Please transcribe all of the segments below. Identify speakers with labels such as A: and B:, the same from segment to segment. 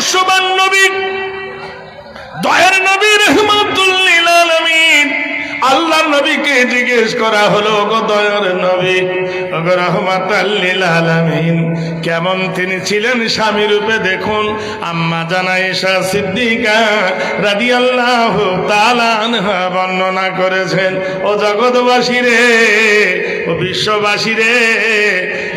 A: আদর্শবান নবী, দয়ের নবী রহমাতুল্লিল আল্লাহর নবীকে জিজ্ঞেস করা হলো গো দয়ার নবী রহমাতাল্লিল আলামিন, কেমন তিনি ছিলেন স্বামী রূপে দেখুন। আম্মা জানাইশা সিদ্দিকা বর্ণনা করেছেন, ও জগৎবাসী রে, ও বিশ্ববাসী রে,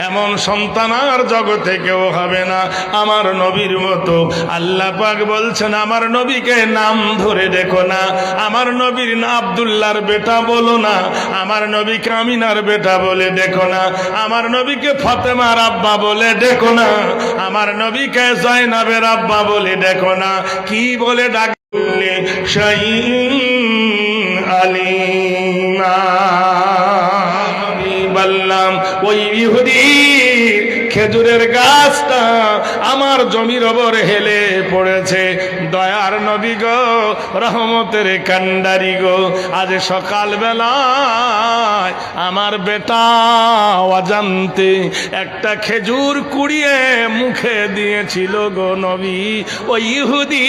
A: এমন সন্তান আর জগতে কেউ হবে না। আমার নবীর মতো আল্লাহ পাক বলছেন, আমার নবীকে নাম ধরে দেখো না। আমার নবীর না আবদুল্লাহর বেটা বলো না। আমার নবীকে আমিনার বেটা বলে দেখো না। আমার নবীকে ফাতেমার আব্বা বলে দেখো না। আমার নবীকে জয়নাবের আব্বা বলে দেখো না। কি বলে ডাকলে আলিমা আমি বললাম ওই ইহুদি খেজুরের গাছটা আমার জমির ওপর হেলে পড়েছে। দয়ার নবী গো, রহমতের কান্ডারি গো, আজ সকালবেলায় আমার বেটা অজান্তে একটা খেজুর কুড়িয়ে মুখে দিয়েছিল গো নবী। ওই ইহুদি,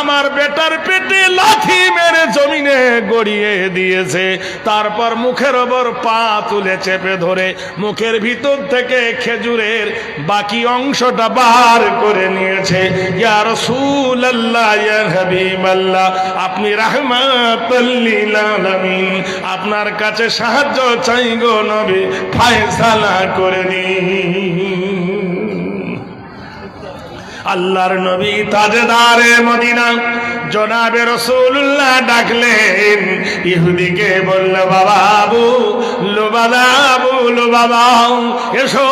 A: আমার বেটার পেটে লাথি মেরে জমিনে গড়িয়ে দিয়েছে। তারপর মুখের ওপর পা তুলে চেপে ধরে মুখের ভিতর থেকে খেজুরের বাকি অংশটা বার করে নিয়েছে। ইয়া রাসূলুল্লাহ, ইয়া হাবিবাল্লাহ, আপনি রাহমাতাল্লিল আপনার কাছে সাহায্য চাই গো নবী, ফায়সালা করে দিন আল্লাহর নবী তাজেদারে মদিনা জনাবে রসুল্লাহ ডাকলেন, ইহুদিকে বলল, বাবা আবু লো বাবা লো বাবা এসো,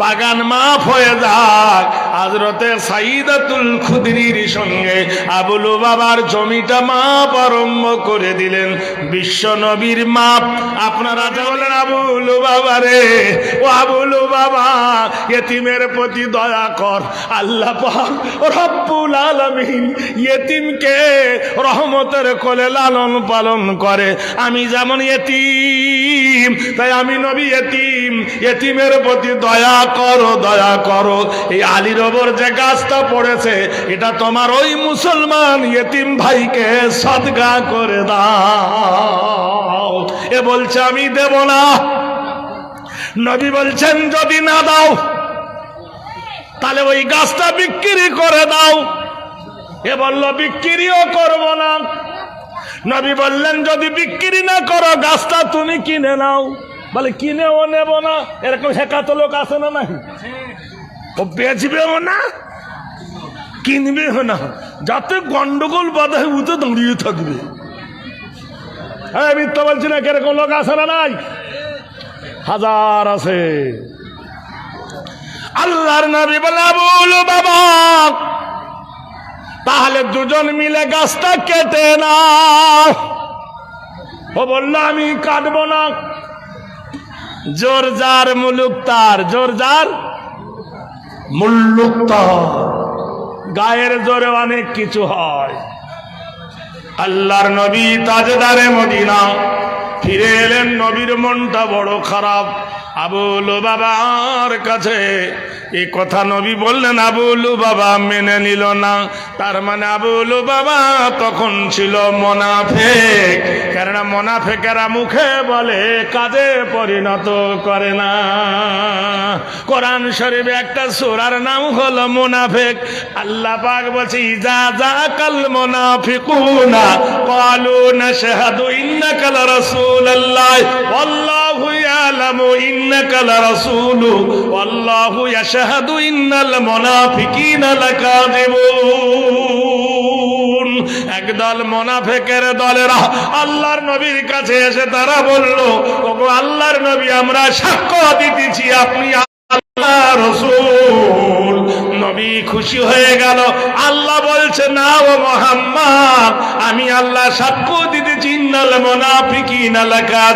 A: বাগান মাফ হয়ে যাক। আজরতে সাইদাতুল খুদরির সঙ্গে আবুলু বাবার জমিটা মাপ আরম্ভ করে দিলেন। বিশ্ব নবীর মাপ, আপনারা বলেন আবুলু বাবা রে, ও আবুলু বাবা এতিমের প্রতি দয়া কর। আল্লাহ রব্বুল আলামিন ইয়েতিমকে রহমতের কোলে লালন পালন করে। আমি যেমন এতিম, তাই আমি নবী এতিম। এতিমের প্রতি দয়া করো দয়া করো। এই আলীর ওপর যে গাছটা পড়েছে, এটা তোমার ওই মুসলমান এতিম ভাইকে সদগা করে দাও। এ বলছে, আমি দেব না। নবী বলছেন, যদি না দাও, তাহলে ওই গাছটা বিক্রি করে দাও। এ বলল, বিক্রিও করব না। নবী বললেন, যদি বিক্রি না করো, গাছটা তুমি কিনে নাও। বলে, কিনেও নেব না। এরকম শেখাত লোক আছে না নাই? ও বেচবেও না, কিনবেও না। যাতে গন্ডগোল বাধা উঠে দাঁড়িয়ে থাকবে। হ্যাঁ মিথ্যা বলছি না, কীরকম লোক আছে না নাই? হাজার আছে। আল্লাহর নবী বলে বলো বাবা তাহলে দুজন মিলে গাছটা কেটে না ও বলল, আমি কাটবো না। জোর যার মুলুক তার, জোর যার মুল্লুক গায়ের জোরে অনেক কিছু হয়। আল্লাহর নবী তাজদারে মদিনা। ফিরে এলেন, নবীর মনটা বড় খারাপ। আবুলু বাবার কাছে এই কথা নবী বললেন আবুলু বাবা মেনে নিল না। তার মানে আবুলু বাবা তখন ছিল মোনাফেক। কেননা মোনাফেকেরা মুখে বলে কাজে পরিণত করে না। কোরআন শরীফে একটা সুরার নাম হলো মুনাফেক। আল্লাহ পাক বলছে, ইজা যা কাল মুনাফিকুনা ক্বালু নাশহাদু ইন্নাকা লারাসূলুল্লাহ ওয়াল্লাহু ওয়াল্লাহু ইয়াশহাদু ইন্নাল মুনাফিকিনা লাকাযিবুন। একদল মোনাফেকের দলেরা আল্লাহর নবীর কাছে এসে তারা বলল আল্লাহর নবী, আমরা সাক্ষ্য দিতেছি, আপনি আল্লাহ রসুল। নবী খুশি হয়ে গেল। আল্লাহ বলছে, না ও মোহাম্মদ, আমি আল্লাহ সাক্ষ্য দিতে চিন্নাল মোনাফিকিন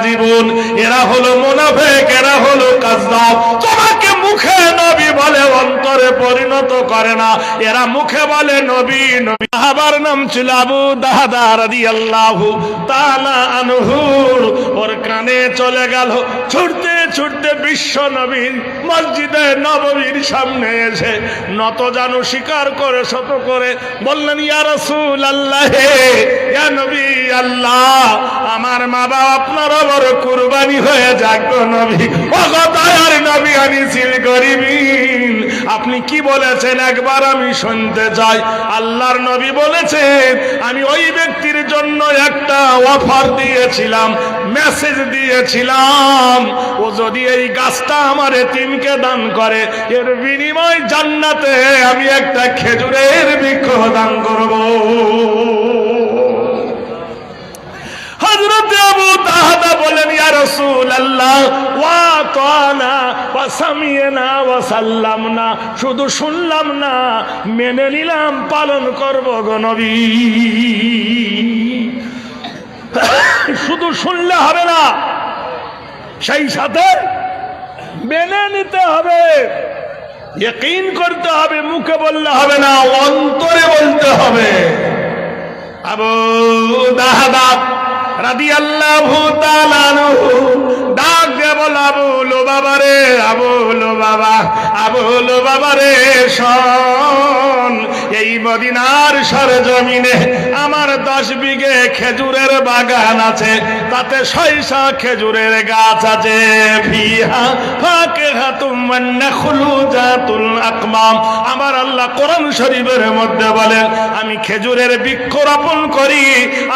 A: জীবন। এরা হলো মোনাফেক, এরা হলো কাজদাব তোমাকে মুখে নবী বলে, অন্তরে পরিণত করে না। এরা মুখে বলে, নবী নবী। সাহাবার নাম ছিল আবু দাদা রাদিয়াল্লাহু তাআলা আনহু। ওর কানে চলে গেল ছুটতে ছুটতে বিশ্ব নবীন মসজিদে নবীর সামনে এসে নত জানু স্বীকার করে, শত করে বললেন ইয়ারসুল আল্লাহ নবী আল্লাহ, আমার মা বাবা আপনার বড় কুরবানি হয়ে যাক নবী। অগতায় নবী আনিছিল গরিবিন আপনি কি বলেছেন? একবার আমি শুনতে চাই। আল্লাহর নবী বলেছেন, আমি ওই ব্যক্তির জন্য একটা অফার দিয়েছিলাম, মেসেজ দিয়েছিলাম। ও যদি এই গাছটা আমার এতিমকে দান করে, এর বিনিময় জান্নাতে আমি একটা খেজুরের বৃক্ষ দান করব হযরত আবু তাহাদা বলেন ইয়া রাসূলুল্লাহ ওয়া তানা ওয়া সামিয়না ওয়া শুধু শুনলাম না, মেনে নিলাম, পালন করব গো নবী। শুধু শুনলে হবে না, সেই সাথে মেনে নিতে হবে করতে হবে, মুখে বললে হবে না, অন্তরে বলতে হবে। আবু দাহাদা ডাক বল আবুলো বাবা রে আবুলো বাবা আবুলো বাবা রে শোন। এই মদিনার সরজমিনে আমার দশ বিঘে খেজুরের বাগান আছে, তাতে শৈশা খেজুরের গাছ আছে। ফিহা ফাকে হাতুম নাখলু জাতুল আকমাম। আমার আল্লাহ কোরআন শরীফের মধ্যে বলেন, আমি খেজুরের বৃক্ষ রোপণ করি,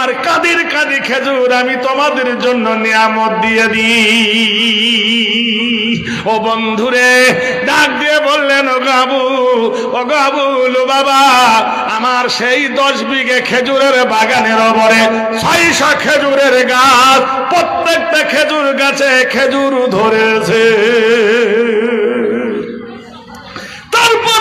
A: আর কাদির কাদি খেজুর আমি তোমাদের জন্য নিয়ামত দিয়ে দিই। ও বন্ধুরে, ডাক দিয়ে বললেন, ও গাবু, ও গাবুল বাবা, আমার সেই দশ বিঘে খেজুরের বাগানের ওপরে ছয়শো খেজুরের গাছ, প্রত্যেকটা খেজুর গাছে খেজুর ধরেছে তারপর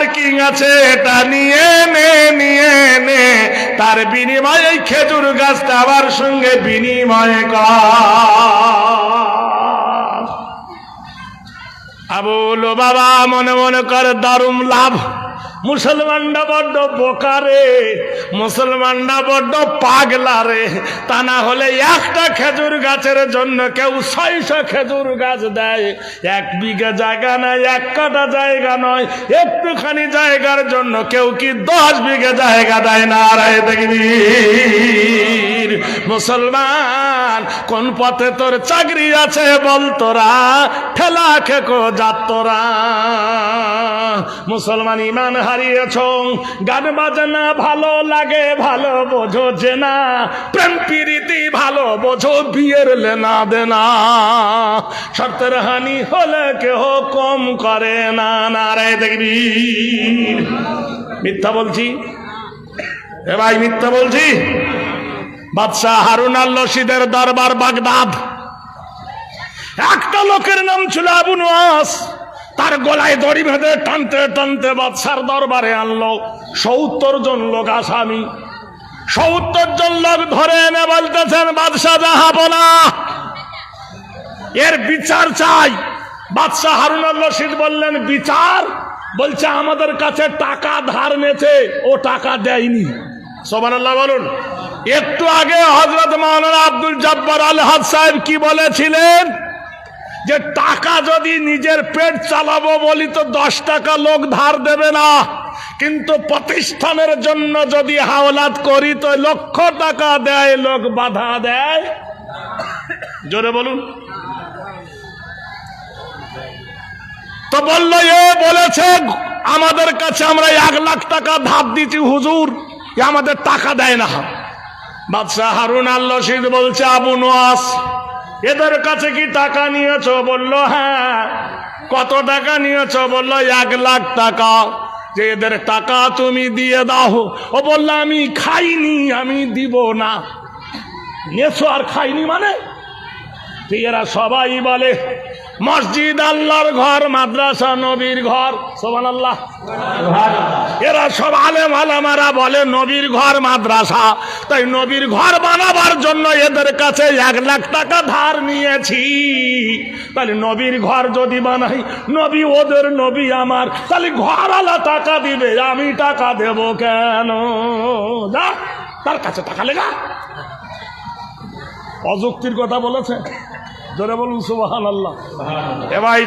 A: পার্কিং আছে, এটা নিয়ে নে নিয়ে নে। তার বিনিময়ে খেজুর গাছটা আবার সঙ্গে বিনিময়ে আবুল বাবা মনে মনে কর দারুম লাভ। মুসলমানরা বড্ড বোকারে, মুসলমানরা বড্ড পাগলা রে তা না হলে একটা খেজুর গাছের জন্য কেউ ছয়শো খেজুর গাছ দেয়। এক বিঘা জায়গা নয়, এক কাটা জায়গা নয়, একটুখানি জায়গার জন্য কেউ কি দশ বিঘা জায়গা দেয় না? রায় দেখবি মুসলমান, কোন পথে তোর চাকরি আছে বল তোরা? ঠেলা খেকো যাত তোরা। মুসলমান ইমান হারিয়েছ। গান বাজনা ভালো লাগে, ভালো বোঝো যে না প্রেম প্রীতি ভালো বোঝো, বিয়ের লেনা দেনা। শর্তের হানি হলে কেহ কম করে না। না রে দেখবি মিথ্যা বলছি? এ ভাই, মিথ্যা বলছি? বাদশাহ হারুন আল রশিদের দরবার বাগদাদ। একটা লোকের নাম ছিল আবু নোয়াস তার গলায় দড়ি ভেদে টানতে টানতে বাদশার দরবারে আনলো। সত্তর জন লোক আসামি। সত্তর জন লোক ধরে এনে বলতেছেন, বাদশাহ জাহাপনা এর বিচার চাই। বাদশাহ হারুন আল রশিদ বললেন, বিচার? বলছে, আমাদের কাছে টাকা ধার নেছে, ও টাকা দেয়নি। সোমান আল্লাহ বলুন। একটু আগে হজরত মাওলানা আব্দুল জব্বার আল হাদ সাহেব কি বলেছিলেন? যে টাকা যদি নিজের পেট চালাবো বলি তো দশ টাকা লোক ধার দেবে না। কিন্তু প্রতিষ্ঠানের জন্য যদি হাওলাত করি তো লক্ষ টাকা দেয়, লোক বাধা দেয়। জোরে বলুন। তো বলল, এ বলেছে, আমাদের কাছে আমরা এক লাখ টাকা ধার দিচ্ছি হুজুর আমাদের টাকা দেয় না। বাদশাহ হারুন আল রশিদ বলছে, আবু নোয়াস এদের কাছে কি টাকা নিয়েছ? বলল হ্যাঁ। কত টাকা নিয়েছ? বলল, এক লাখ টাকা। যে এদের টাকা তুমি দিয়ে দাও। ও বলল, আমি খাইনি, আমি দিব না। নেছো আর খাইনি মানে? এরা সবাই বলে মসজিদ আল্লাহর ঘর, মাদ্রাসা নবীর ঘর। সোমান আল্লাহ এরা সব আলেম আলামারা বলে নবীর ঘর, মাদ্রাসা। তাই নবীর ঘর বানাবার জন্য এদের কাছে এক লাখ টাকা ধার নিয়েছি। তাহলে নবীর ঘর যদি বানাই, নবী ওদের নবী আমার। তাহলে ঘর আলা টাকা দিবে, আমি টাকা দেব কেন? যা, তার কাছে টাকা লেগা। অযুক্তির কথা বলেছে। জোরে বলুন সুবাহান আল্লাহ এবার